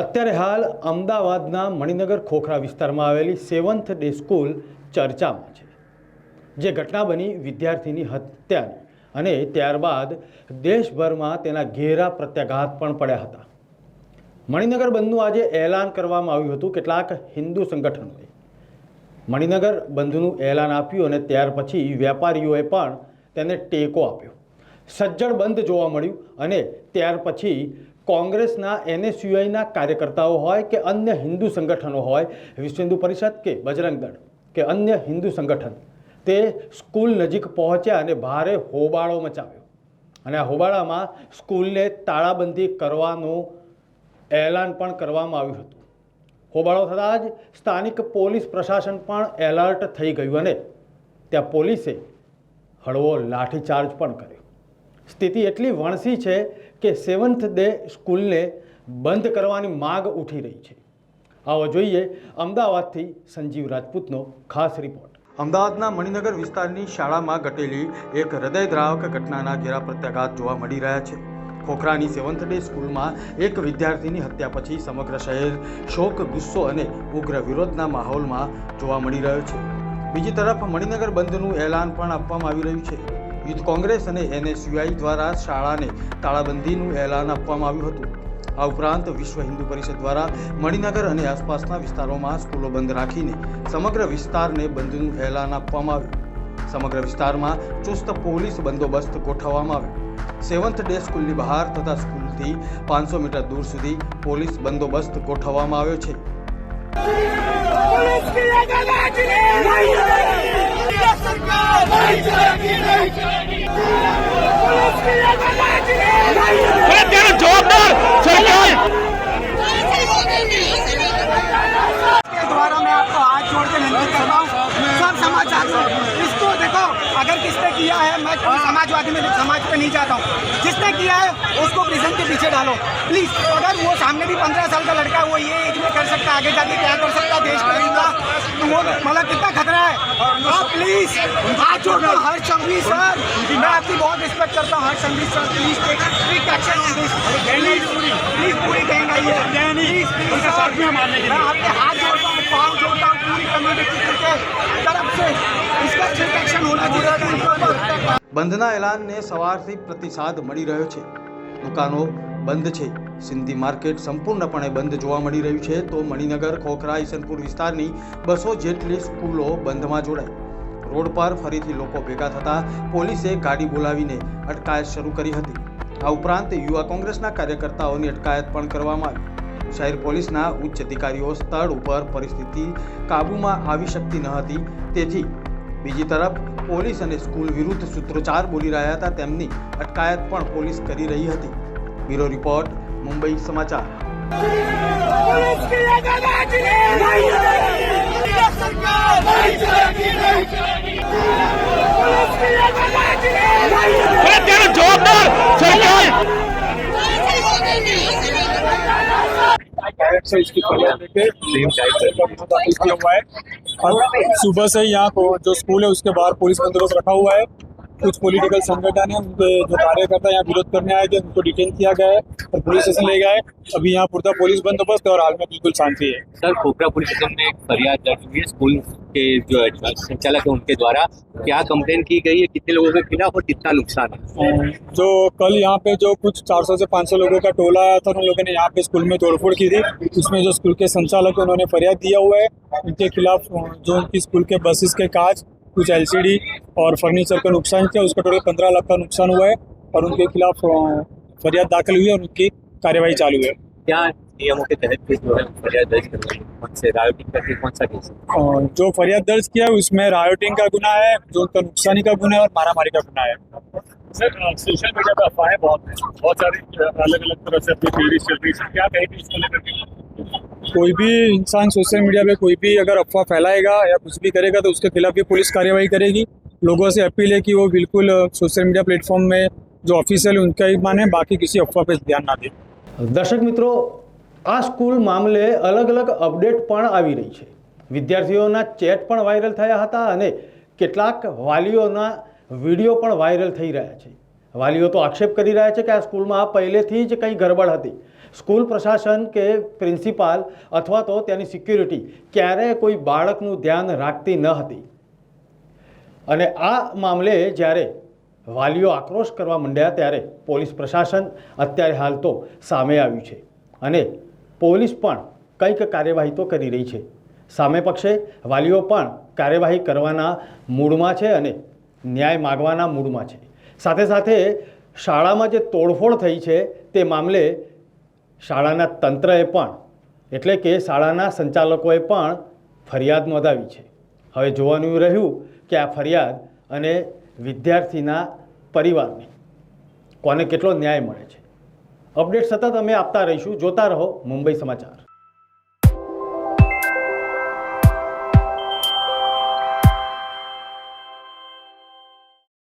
અત્યારે હાલ અમદાવાદના મણિનગર ખોખરા વિસ્તારમાં આવેલી સેવન્થ ડે સ્કૂલ ચર્ચામાં છે. જે ઘટના બની વિદ્યાર્થીની હત્યાની અને ત્યારબાદ દેશભરમાં તેના ઘેરા પ્રત્યાઘાત પણ પડ્યા હતા. મણિનગર બંધનું આજે એલાન કરવામાં આવ્યું હતું. કેટલાક હિન્દુ સંગઠનોએ મણિનગર બંધનું એલાન આપ્યું અને ત્યાર પછી વેપારીઓએ પણ તેને ટેકો આપ્યો. સજ્જડ બંધ જોવા મળ્યું અને ત્યાર પછી કોંગ્રેસના, એનએસયુઆઈના કાર્યકર્તાઓ હોય કે અન્ય હિન્દુ સંગઠનો હોય, વિશ્વ હિન્દુ પરિષદ કે બજરંગ દળ કે અન્ય હિન્દુ સંગઠન, તે સ્કૂલ નજીક પહોંચ્યા અને ભારે હોબાળો મચાવ્યો. અને આ હોબાળામાં સ્કૂલને તાળાબંધી કરવાનું એલાન પણ કરવામાં આવ્યું હતું. હોબાળો થતાં જ સ્થાનિક પોલીસ પ્રશાસન પણ એલર્ટ થઈ ગયું અને ત્યાં પોલીસે હળવો લાઠીચાર્જ પણ કર્યો. સ્થિતિ એટલી વણસી છે કે સેવન્થ ડે સ્કૂલને બંધ કરવાની માગ ઉઠી રહી છે. આવો જોઈએ અમદાવાદથી સંજીવ રાજપૂતનો ખાસ રિપોર્ટ. અમદાવાદના મણિનગર વિસ્તારની શાળામાં ઘટેલી એક હૃદયદ્રાવક ઘટનાના ઘેરા પ્રત્યાઘાત જોવા મળી રહ્યા છે. ખોખરાની સેવન્થ ડે સ્કૂલમાં એક વિદ્યાર્થીની હત્યા પછી સમગ્ર શહેર શોક, ગુસ્સો અને ઉગ્ર વિરોધના માહોલમાં જોવા મળી રહ્યો છે. બીજી તરફ મણિનગર બંધનું એલાન પણ આપવામાં આવી રહ્યું છે. યુથ કોંગ્રેસ અને એનએસયુઆઈ દ્વારા શાળાને તાળાબંધીનું એલાન આપવામાં આવ્યું હતું. આ ઉપરાંત વિશ્વ હિન્દુ પરિષદ દ્વારા મણિનગર અને આસપાસના વિસ્તારોમાં સ્કૂલો બંધ રાખીને સમગ્ર વિસ્તારને બંધનું એલાન આપવામાં આવ્યું. સમગ્ર વિસ્તારમાં ચુસ્ત પોલીસ બંદોબસ્ત ગોઠવવામાં આવ્યો. સેવન્થ ડે સ્કૂલની બહાર તથા સ્કૂલથી પાંચસો મીટર દૂર સુધી પોલીસ બંદોબસ્ત ગોઠવવામાં આવ્યો છે. જવાબદાર समाजवादी में समाज पे नहीं चाहता हूँ। जिसने किया है, उसको प्रिजन के पीछे डालो। प्लीज़ अगर वो सामने भी पंद्रह साल का लड़का वो ये एज में कर सकता आगे जाके क्या कर सकता देश करेगा तो वो मतलब कितना खतरा है? आप प्लीज़ हाथ जोड़ता हूँ हर संघवी सर मैं आपकी बहुत रिस्पेक्ट करता हूँ हर Sanghavi sir please take action on please पूरी गैंग आई है। मैं आपके हाथ जोड़ता हूँ, पाँव जोड़ता हूँ, पूरी कम्युनिटी के तरफ़ से। इसका स्ट्रिक्ट एक्शन होना चाहिए। બંધના એલાનને સવારથી પ્રતિસાદ મળી રહ્યો છે. દુકાનો બંધ છે. સિંધી માર્કેટ સંપૂર્ણપણે બંધ જોવા મળી રહ્યું છે તો મણિનગર, ખોખરા, ઈસનપુર વિસ્તારની બસો જેટલી સ્કૂલો બંધમાં જોડાઈ. રોડ પર ફરીથી લોકો ભેગા થતા પોલીસે ગાડી બોલાવીને અટકાયત શરૂ કરી હતી. આ ઉપરાંત યુવા કોંગ્રેસના કાર્યકર્તાઓની અટકાયત પણ કરવામાં આવી. શહેર પોલીસના ઉચ્ચ અધિકારીઓ સ્થળ ઉપર પરિસ્થિતિ કાબૂમાં આવી શકતી ન હતી. તેથી બીજી તરફ પોલીસ અને સ્કૂલ વિરુદ્ધ સૂત્રોચ્ચાર બોલી રહ્યા હતા તેમની અટકાયત પણ પોલીસ કરી રહી હતી બ્યુરો રિપોર્ટ મુંબઈ સમાચાર पुलिस की ये दादाजी नहीं चलेगी सरकार डायरेक्ट से इसकी फरियाद लेके सेम टाइप किया हुआ है और सुबह से यहाँ को जो स्कूल है उसके बाहर पुलिस बंदोबस्त रखा हुआ है कुछ पॉलिटिकल संगठन है उनके जो कार्यकर्ता यहाँ विरोध करने आए थे उनको डिटेन किया गया है और पुलिस स्टेशन ले गए। अभी यहाँ पूरा पुलिस बंदोबस्त है और हाल में बिल्कुल शांति है सर खोखरा पुलिस स्टेशन में एक फरियाद दर्ज हुई है। स्कूल के जो संचालक है उनके द्वारा क्या कंप्लेन की गई है? कितने लोगों के खिलाफ और कितना नुकसान है? जो कल यहाँ पे जो कुछ 400 से 500 लोगों का टोला आया था उन लोगों ने यहाँ पे स्कूल में तोड़फोड़ की थी। उसमें जो स्कूल के संचालक है उन्होंने फरियाद दिया हुआ है। उनके खिलाफ जो उनकी स्कूल के बसेस के कांच कुछ एलसीडी और फर्नीचर का नुकसान किया उसका टोटल पंद्रह लाख का नुकसान हुआ है और उनके खिलाफ फरियाद दाखिल हुई है और उनकी कार्यवाही चालू है। क्या नियमों के तहत है फरियाद दर्ज कौन से रायोटिंग करके कौन सा केस जो फरियाद दर्ज किया है उसमें रायोटिंग का गुना है जो उनका नुकसानी का गुना है और मारामारी का गुना है। सर सोशल मीडिया पे अफवाहें बहुत हैं। बहुत सारी अलग अलग तरह से अपनी थ्योरी चल रही है। क्या कहेंगे इसको लेकर के? कोई भी इंसान सोशल मीडिया पे कोई भी अगर अफवाह फैलाएगा या कुछ भी करेगा तो उसके खिलाफ भी पुलिस कार्रवाई करेगी लोगों से अपील है कि वो बिल्कुल अ, सोशल मीडिया प्लेटफॉर्म में जो ऑफिशियल उनका ही माने बाकी किसी अफवाह पे ध्यान ना दें દર્શક મિત્રો આ સ્કૂલ મામલે અલગ અલગ અપડેટ પણ આવી રહી છે વિદ્યાર્થીઓના ચેટ પણ વાયરલ થયા હતા અને કેટલાક વાલીઓના વિડીયો પણ વાયરલ થઈ રહ્યા છે વાલીઓ તો આક્ષેપ કરી રહ્યા છે કે આ સ્કૂલમાં પહેલેથી જ કંઈ ગરબડ હતી. સ્કૂલ પ્રશાસન કે પ્રિન્સિપાલ અથવા તો ત્યાંની સિક્યુરિટી ક્યારેય કોઈ બાળકનું ધ્યાન રાખતી ન હતી. અને આ મામલે જ્યારે વાલીઓ આક્રોશ કરવા માંડ્યા ત્યારે પોલીસ પ્રશાસન અત્યારે હાલ તો સામે આવ્યું છે. અને પોલીસ પણ કંઈક કાર્યવાહી તો કરી રહી છે. સામે પક્ષે વાલીઓ પણ કાર્યવાહી કરવાના મૂડમાં છે અને ન્યાય માગવાના મૂડમાં છે. સાથે સાથે શાળામાં જે તોડફોડ થઈ છે તે મામલે શાળાના તંત્રએ પણ, એટલે કે શાળાના સંચાલકોએ પણ ફરિયાદ નોંધાવી છે. હવે જોવાનું રહ્યું કે આ ફરિયાદ અને વિદ્યાર્થીના પરિવારને કોને કેટલો ન્યાય મળે છે. અપડેટ સતત અમે આપતા રહીશું. જોતા રહો મુંબઈ સમાચાર.